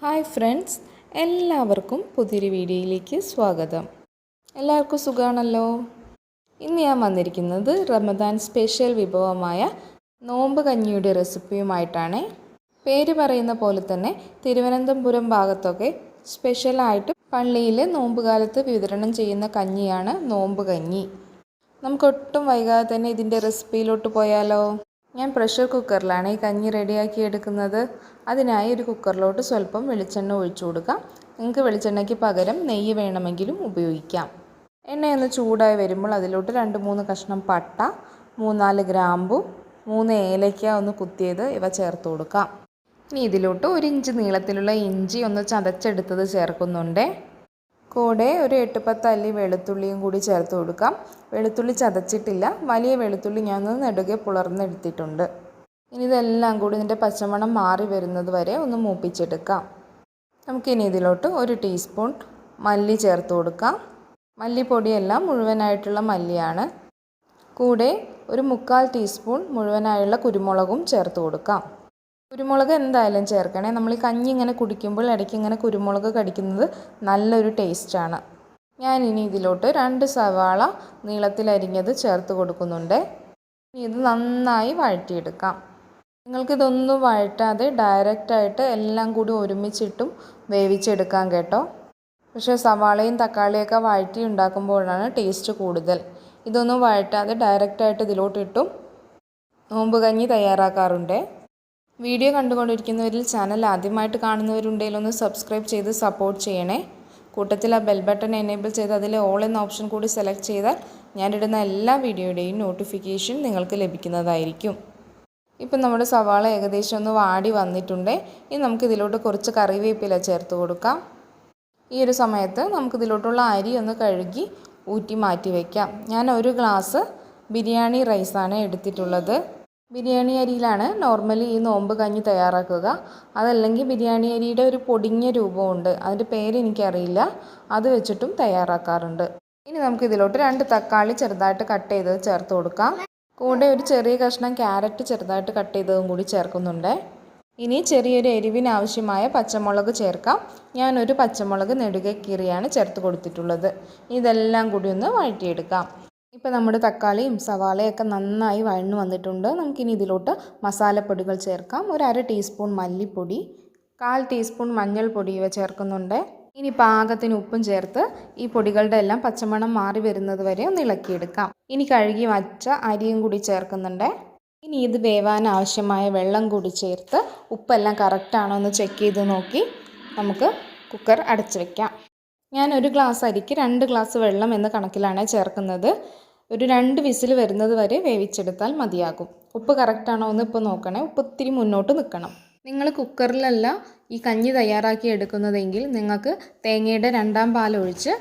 Hi friends എല്ലാവർക്കും പുതിയൊരു വീഡിയോയിലേക്ക് സ്വാഗതം. എല്ലാവർക്കും സുഖമാണല്ലോ ഇന്ന് ഞാൻ വന്നിരിക്കുന്നത് റമദാൻ സ്പെഷ്യൽ വിഭവമായ നോമ്പ് കഞ്ഞിയുടെ റെസിപ്പിയുമായിട്ടാണ്. പേര് പറയുന്ന പോലെ തന്നെ തിരുവനന്തപുരം ഭാഗത്തൊക്കെ സ്പെഷ്യലായിട്ട് പള്ളിയിൽ നോമ്പ് കാലത്ത് വിതരണം ചെയ്യുന്ന കഞ്ഞിയാണ് നോമ്പ് കഞ്ഞി. നമുക്കൊട്ടും വൈകാതെ തന്നെ ഇതിന്റെ റെസിപ്പിയിലോട്ട് പോയാലോ? ഞാൻ പ്രഷർ കുക്കറിലാണ് ഈ കഞ്ഞി റെഡിയാക്കി എടുക്കുന്നത്. അതിനായി ഒരു കുക്കറിലോട്ട് സ്വല്പം വെളിച്ചെണ്ണ ഒഴിച്ചു കൊടുക്കാം. നിങ്ങൾക്ക് വെളിച്ചെണ്ണയ്ക്ക് പകരം നെയ്യ് വേണമെങ്കിലും ഉപയോഗിക്കാം. എണ്ണയൊന്ന് ചൂടായി വരുമ്പോൾ അതിലോട്ട് രണ്ട് മൂന്ന് കഷ്ണം പട്ട മൂന്നാൽ ഗ്രാമ്പു മൂന്ന് ഏലയ്ക്ക ഒന്ന് കുത്തിയത് ഇവ ചേർത്ത് കൊടുക്കാം. ഇനി ഇതിലോട്ട് ഒരു ഇഞ്ച് നീളത്തിലുള്ള ഇഞ്ചി ഒന്ന് ചതച്ചെടുത്തത് ചേർക്കുന്നുണ്ട്. കൂടെ ഒരു എട്ട് പത്ത് അല്ലി വെളുത്തുള്ളിയും കൂടി ചേർത്ത് കൊടുക്കാം. വെളുത്തുള്ളി ചതച്ചിട്ടില്ല. വലിയ വെളുത്തുള്ളി ഞാൻ നെടുകെ പുലർന്നെടുത്തിട്ടുണ്ട് ഇനി ഇതെല്ലാം കൂടി ഇതിന്റെ പച്ചമണം മാറി വരുന്നത് വരെ ഒന്ന് മൂപ്പിച്ചെടുക്കാം. നമുക്കിനി ഇതിലോട്ട് ഒരു ടീസ്പൂൺ മല്ലി ചേർത്ത് കൊടുക്കാം. മല്ലിപ്പൊടിയെല്ലാം മുഴുവനായിട്ടുള്ള മല്ലിയാണ്. കൂടെ ഒരു മുക്കാൽ ടീസ്പൂൺ മുഴുവനായുള്ള കുരുമുളകും ചേർത്ത് കൊടുക്കാം. കുരുമുളക് എന്തായാലും ചേർക്കണേ. നമ്മൾ ഈ കഞ്ഞി ഇങ്ങനെ കുടിക്കുമ്പോൾ ഇടയ്ക്ക് ഇങ്ങനെ കുരുമുളക് കടിക്കുന്നത് നല്ലൊരു ടേസ്റ്റാണ്. ഞാനിനി ഇതിലോട്ട് രണ്ട് സവാള നീളത്തിലരിഞ്ഞത് ചേർത്ത് കൊടുക്കുന്നുണ്ട്. ഇനി ഇത് നന്നായി വഴറ്റിയെടുക്കാം. നിങ്ങൾക്കിതൊന്നും വഴറ്റാതെ ഡയറക്റ്റായിട്ട് എല്ലാം കൂടി ഒരുമിച്ചിട്ടും വേവിച്ചെടുക്കാം കേട്ടോ. പക്ഷേ സവാളയും തക്കാളിയൊക്കെ വഴറ്റി ഉണ്ടാക്കുമ്പോഴാണ് ടേസ്റ്റ് കൂടുതൽ. ഇതൊന്നും വഴറ്റാതെ ഡയറക്റ്റായിട്ട് ഇതിലോട്ടിട്ടും നോമ്പ് കഞ്ഞി തയ്യാറാക്കാറുണ്ട്. വീഡിയോ കണ്ടുകൊണ്ടിരിക്കുന്നവരിൽ ചാനൽ ആദ്യമായിട്ട് കാണുന്നവരുണ്ടെങ്കിൽ ഒന്ന് സബ്സ്ക്രൈബ് ചെയ്ത് സപ്പോർട്ട് ചെയ്യണേ. കൂട്ടത്തിൽ ആ ബെൽ ബട്ടൺ എനേബിൾ ചെയ്ത് അതിൽ ഓൾ എന്ന ഓപ്ഷൻ കൂടി സെലക്ട് ചെയ്താൽ ഞാനിടുന്ന എല്ലാ വീഡിയോയുടെയും നോട്ടിഫിക്കേഷൻ നിങ്ങൾക്ക് ലഭിക്കുന്നതായിരിക്കും. ഇപ്പം നമ്മുടെ സവാള ഏകദേശം ഒന്ന് വാടി വന്നിട്ടുണ്ട്. ഇനി നമുക്ക് ഇതിലോട്ട് കുറച്ച് കറിവേപ്പില ചേർത്ത് കൊടുക്കാം. ഈ ഒരു സമയത്ത് നമുക്ക് ഇതിലോട്ടുള്ള അരി ഒന്ന് കഴുകി ഊറ്റി മാറ്റി വയ്ക്കാം ഞാൻ ഒരു ഗ്ലാസ് ബിരിയാണി റൈസാണ് എടുത്തിട്ടുള്ളത്. ബിരിയാണി അരിയിലാണ്. നോർമലി ഈ നോമ്പ് കഞ്ഞി തയ്യാറാക്കുക. അതല്ലെങ്കിൽ ബിരിയാണി അരിയുടെ ഒരു പൊടിഞ്ഞ രൂപമുണ്ട്. അതിന്റെ പേര് എനിക്കറിയില്ല. അത് വെച്ചിട്ടും തയ്യാറാക്കാറുണ്ട്. ഇനി നമുക്ക് ഇതിലോട്ട് രണ്ട് തക്കാളി ചെറുതായിട്ട് കട്ട് ചെയ്ത് ചേർത്ത് കൊടുക്കാം. കൂടെ ഒരു ചെറിയ കഷ്ണം ക്യാരറ്റ് ചെറുതായിട്ട് കട്ട് ചെയ്തതും കൂടി ചേർക്കുന്നുണ്ട്. ഇനി ചെറിയൊരു എരിവിനാവശ്യമായ പച്ചമുളക് ചേർക്കാം. ഞാനൊരു പച്ചമുളക് നെടുകെ കീറിയാണ് ചേർത്ത് കൊടുത്തിട്ടുള്ളത്. ഇതെല്ലാം കൂടി ഒന്ന് വഴറ്റിയെടുക്കാം. ഇപ്പോൾ നമ്മുടെ തക്കാളിയും സവാളയൊക്കെ നന്നായി വഴന്നു വന്നിട്ടുണ്ട്. നമുക്കിനി ഇതിലോട്ട് മസാലപ്പൊടികൾ ചേർക്കാം. ഒരു അര ടീസ്പൂൺ മല്ലിപ്പൊടി കാൽ ടീസ്പൂൺ മഞ്ഞൾപ്പൊടി ഇവ ചേർക്കുന്നുണ്ട്. ഇനി പാകത്തിന് ഉപ്പും ചേർത്ത് ഈ പൊടികളുടെ എല്ലാം പച്ചമണം മാറി വരുന്നത് വരെ ഒന്ന് ഇളക്കിയെടുക്കാം. ഇനി കഴുകി വച്ച അരിയും കൂടി ചേർക്കുന്നുണ്ട്. ഇനി ഇത് വേവാൻ ആവശ്യമായ വെള്ളം കൂടി ചേർത്ത് ഉപ്പെല്ലാം കറക്റ്റാണോ എന്ന് ചെക്ക് ചെയ്ത് നോക്കി നമുക്ക് കുക്കർ അടച്ചു വയ്ക്കാം ഞാൻ ഒരു ഗ്ലാസ് അരിക്ക് രണ്ട് ഗ്ലാസ് വെള്ളം എന്ന കണക്കിലാണ് ചേർക്കുന്നത്. ഒരു രണ്ട് വിസിൽ വരുന്നത് വരെ വേവിച്ചെടുത്താൽ മതിയാകും. ഉപ്പ് കറക്റ്റാണോ എന്ന് ഇപ്പോൾ നോക്കണേ. ഉപ്പ് ഇത്തിരി മുന്നോട്ട് നിൽക്കണം. നിങ്ങൾ കുക്കറിലല്ല ഈ കഞ്ഞി തയ്യാറാക്കി എടുക്കുന്നതെങ്കിൽ നിങ്ങൾക്ക് തേങ്ങയുടെ രണ്ടാം പാൽ ഒഴിച്ച്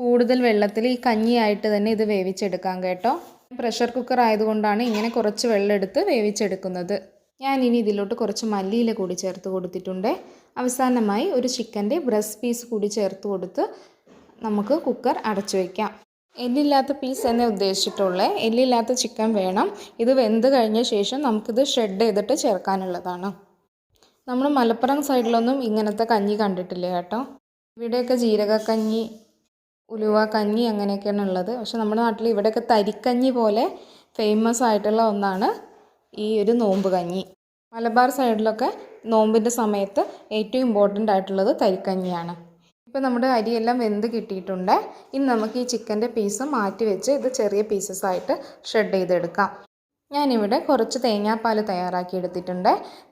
കൂടുതൽ വെള്ളത്തിൽ ഈ കഞ്ഞിയായിട്ട് തന്നെ ഇത് വേവിച്ചെടുക്കാം കേട്ടോ. പ്രഷർ കുക്കർ ആയതുകൊണ്ടാണ് ഇങ്ങനെ കുറച്ച് വെള്ളം എടുത്ത് വേവിച്ചെടുക്കുന്നത്. ഞാൻ ഇനി ഇതിലോട്ട് കുറച്ച് മല്ലിയില കൂടി ചേർത്ത് കൊടുത്തിട്ടുണ്ട്. അവസാനമായി ഒരു ചിക്കന്റെ ബ്രസ്റ്റ് പീസ് കൂടി ചേർത്ത് കൊടുത്ത് നമുക്ക് കുക്കർ അടച്ചു വയ്ക്കാം എല്ലില്ലാത്ത പീസ് എന്നേ ഉദ്ദേശിച്ചിട്ടുള്ളത് എല്ലില്ലാത്ത ചിക്കൻ വേണം. ഇത് വെന്ത് കഴിഞ്ഞ ശേഷം നമുക്കിത് ഷ്രെഡ് ചെയ്തിട്ട് ചേർക്കാനുള്ളതാണ്. നമ്മൾ മലപ്പുറം സൈഡിലൊന്നും ഇങ്ങനത്തെ കഞ്ഞി കണ്ടിട്ടില്ല കേട്ടോ? ഇവിടെയൊക്കെ ജീരകക്കഞ്ഞി ഉലുവ കഞ്ഞി അങ്ങനെയൊക്കെയാണ് ഉള്ളത്. പക്ഷെ നമ്മുടെ നാട്ടിൽ ഇവിടെയൊക്കെ തരിക്കഞ്ഞി പോലെ ഫേമസ് ആയിട്ടുള്ള ഒന്നാണ് ഈ ഒരു നോമ്പ് കഞ്ഞി. മലബാർ സൈഡിലൊക്കെ നോമ്പിന്റെ സമയത്ത് ഏറ്റവും ഇമ്പോർട്ടന്റ് ആയിട്ടുള്ളത് തരിക്കഞ്ഞിയാണ്. ഇപ്പോൾ നമ്മുടെ അരിയെല്ലാം വെന്ത് കിട്ടിയിട്ടുണ്ട്. ഇനി നമുക്ക് ഈ ചിക്കന്റെ പീസ് മാറ്റി വെച്ച് ഇത് ചെറിയ പീസസ് ആയിട്ട് ഷ്രെഡ് ചെയ്തെടുക്കാം. ഞാനിവിടെ കുറച്ച് തേങ്ങാപ്പാൽ തയ്യാറാക്കി എടുത്തിട്ടുണ്ട്.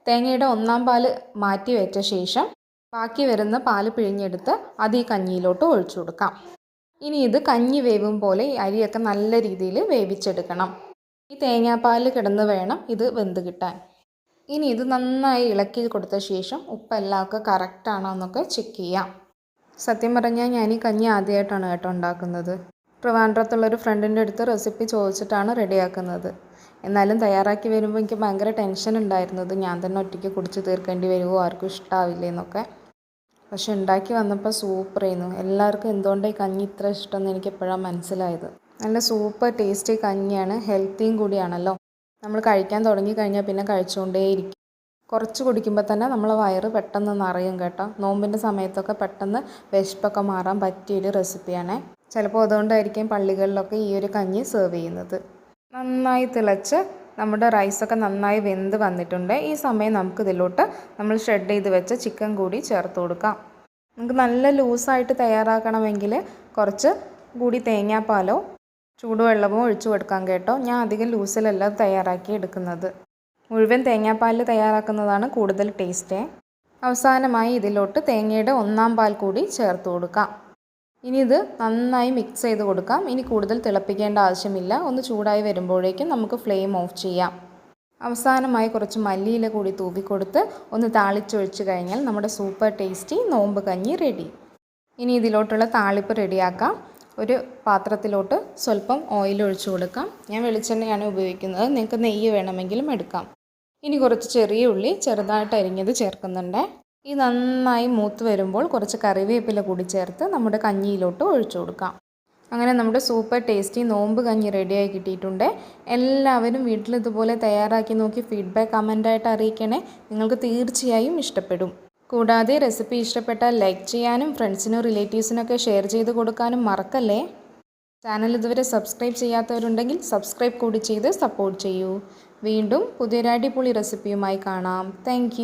തേങ്ങയുടെ ഒന്നാം പാൽ മാറ്റി വെച്ച ശേഷം ബാക്കി വരുന്ന പാൽ പിഴിഞ്ഞെടുത്ത് അത് ഈ കഞ്ഞിയിലോട്ട് ഒഴിച്ചു കൊടുക്കാം. ഇനി ഇത് കഞ്ഞി വേവും പോലെ ഈ അരിയൊക്കെ നല്ല രീതിയിൽ വേവിച്ചെടുക്കണം. ഈ തേങ്ങാപ്പാൽ കിടന്ന് വേണം ഇത് വെന്ത് കിട്ടാൻ. ഇനി ഇത് നന്നായി ഇളക്കി കൊടുത്ത ശേഷം ഉപ്പെല്ലാം ഒക്കെ കറക്റ്റാണോ എന്നൊക്കെ ചെക്ക് ചെയ്യാം. സത്യം പറഞ്ഞാൽ ഞാൻ ഈ കഞ്ഞി ആദ്യമായിട്ടാണ് കേട്ടോ ഉണ്ടാക്കുന്നത്. ട്രിവാൻഡ്രത്തുള്ളൊരു ഫ്രണ്ടിന്റെ അടുത്ത് റെസിപ്പി ചോദിച്ചിട്ടാണ് റെഡിയാക്കുന്നത്. എന്നാലും തയ്യാറാക്കി വരുമ്പോൾ എനിക്ക് ഭയങ്കര ടെൻഷൻ ഉണ്ടായിരുന്നത് ഞാൻ തന്നെ ഒറ്റയ്ക്ക് കുടിച്ച് തീർക്കേണ്ടി വരുമോ ആർക്കും ഇഷ്ടാവില്ലേ എന്നൊക്കെ. പക്ഷെ ഉണ്ടാക്കി വന്നപ്പോൾ സൂപ്പർ ആയിരുന്നു. എല്ലാവർക്കും എന്തുകൊണ്ടാണ് ഈ കഞ്ഞി ഇത്ര ഇഷ്ടമെന്ന് എനിക്ക് എപ്പോഴാണ് മനസ്സിലായത്. നല്ല സൂപ്പർ ടേസ്റ്റി കഞ്ഞിയാണ്. ഹെൽത്തിയും കൂടിയാണല്ലോ. നമ്മൾ കഴിക്കാൻ തുടങ്ങി കഴിഞ്ഞാൽ പിന്നെ കഴിച്ചുകൊണ്ടേയിരിക്കും. കുറച്ച് കുടിക്കുമ്പോൾ തന്നെ നമ്മളെ വയറ് പെട്ടെന്ന് നിറയും കേട്ടോ. നോമ്പിന്റെ സമയത്തൊക്കെ പെട്ടെന്ന് വിശപ്പൊക്കെ മാറാൻ പറ്റിയൊരു റെസിപ്പിയാണ്. ചിലപ്പോൾ അതുകൊണ്ടായിരിക്കും പള്ളികളിലൊക്കെ ഈ ഒരു കഞ്ഞി സെർവ് ചെയ്യുന്നത്. നന്നായി തിളച്ച് നമ്മുടെ റൈസൊക്കെ നന്നായി വെന്ത് വന്നിട്ടുണ്ട്. ഈ സമയം നമുക്ക് ഇതിലോട്ട് നമ്മൾ ഷ്രെഡ് ചെയ്ത് വെച്ച ചിക്കൻ കൂടി ചേർത്ത് കൊടുക്കാം. നമുക്ക് നല്ല ലൂസായിട്ട് തയ്യാറാക്കണമെങ്കിൽ കുറച്ച് കൂടി തേങ്ങാപ്പാലോ ചൂടുവെള്ളമോ ഒഴിച്ചു കൊടുക്കാം കേട്ടോ. ഞാൻ അധികം ലൂസിലല്ല തയ്യാറാക്കി എടുക്കുന്നത്. മുഴുവൻ തേങ്ങാപ്പാലിൽ തയ്യാറാക്കുന്നതാണ് കൂടുതൽ ടേസ്റ്റ്. അവസാനമായി ഇതിലോട്ട് തേങ്ങയുടെ ഒന്നാം പാൽ കൂടി ചേർത്ത് കൊടുക്കാം. ഇനി ഇത് നന്നായി മിക്സ് ചെയ്ത് കൊടുക്കാം. ഇനി കൂടുതൽ തിളപ്പിക്കേണ്ട ആവശ്യമില്ല. ഒന്ന് ചൂടായി വരുമ്പോഴേക്കും നമുക്ക് ഫ്ലെയിം ഓഫ് ചെയ്യാം. അവസാനമായി കുറച്ച് മല്ലിയില കൂടി തൂവിക്കൊടുത്ത് ഒന്ന് താളിച്ചൊഴിച്ച് കഴിഞ്ഞാൽ നമ്മുടെ സൂപ്പർ ടേസ്റ്റി നോമ്പ് കഞ്ഞി റെഡി ഇനി ഇതിലോട്ടുള്ള താളിപ്പ് റെഡിയാക്കാം ഒരു പാത്രത്തിലോട്ട് സ്വല്പം ഓയിൽ ഒഴിച്ചു കൊടുക്കാം. ഞാൻ വെളിച്ചെണ്ണയാണ് ഉപയോഗിക്കുന്നത്. നിങ്ങൾക്ക് നെയ്യ് വേണമെങ്കിലും എടുക്കാം. ഇനി കുറച്ച് ചെറിയ ഉള്ളി ചെറുതായിട്ട് അരിഞ്ഞത് ചേർക്കുന്നുണ്ട്. ഈ നന്നായി മൂത്ത് വരുമ്പോൾ കുറച്ച് കറിവേപ്പില കൂടി ചേർത്ത് നമ്മുടെ കഞ്ഞിയിലോട്ട് ഒഴിച്ചു കൊടുക്കാം. അങ്ങനെ നമ്മുടെ സൂപ്പർ ടേസ്റ്റി നോമ്പ് കഞ്ഞി റെഡിയായി കിട്ടിയിട്ടുണ്ട്. എല്ലാവരും വീട്ടിൽ ഇതുപോലെ തയ്യാറാക്കി നോക്കി ഫീഡ്ബാക്ക് കമന്റായിട്ട് അറിയിക്കണേ. നിങ്ങൾക്ക് തീർച്ചയായും ഇഷ്ടപ്പെടും. കൂടാതെ റെസിപ്പി ഇഷ്ടപ്പെട്ടാൽ ലൈക്ക് ചെയ്യാനും ഫ്രണ്ട്സിനും റിലേറ്റീവ്സിനൊക്കെ ഷെയർ ചെയ്ത് കൊടുക്കാനും മറക്കല്ലേ? ചാനൽ ഇതുവരെ സബ്സ്ക്രൈബ് ചെയ്യാത്തവരുണ്ടെങ്കിൽ സബ്സ്ക്രൈബ് കൂടി ചെയ്ത് സപ്പോർട്ട് ചെയ്യൂ. വീണ്ടും പുതിയൊരു അടിപൊളി റെസിപ്പിയുമായി കാണാം. താങ്ക്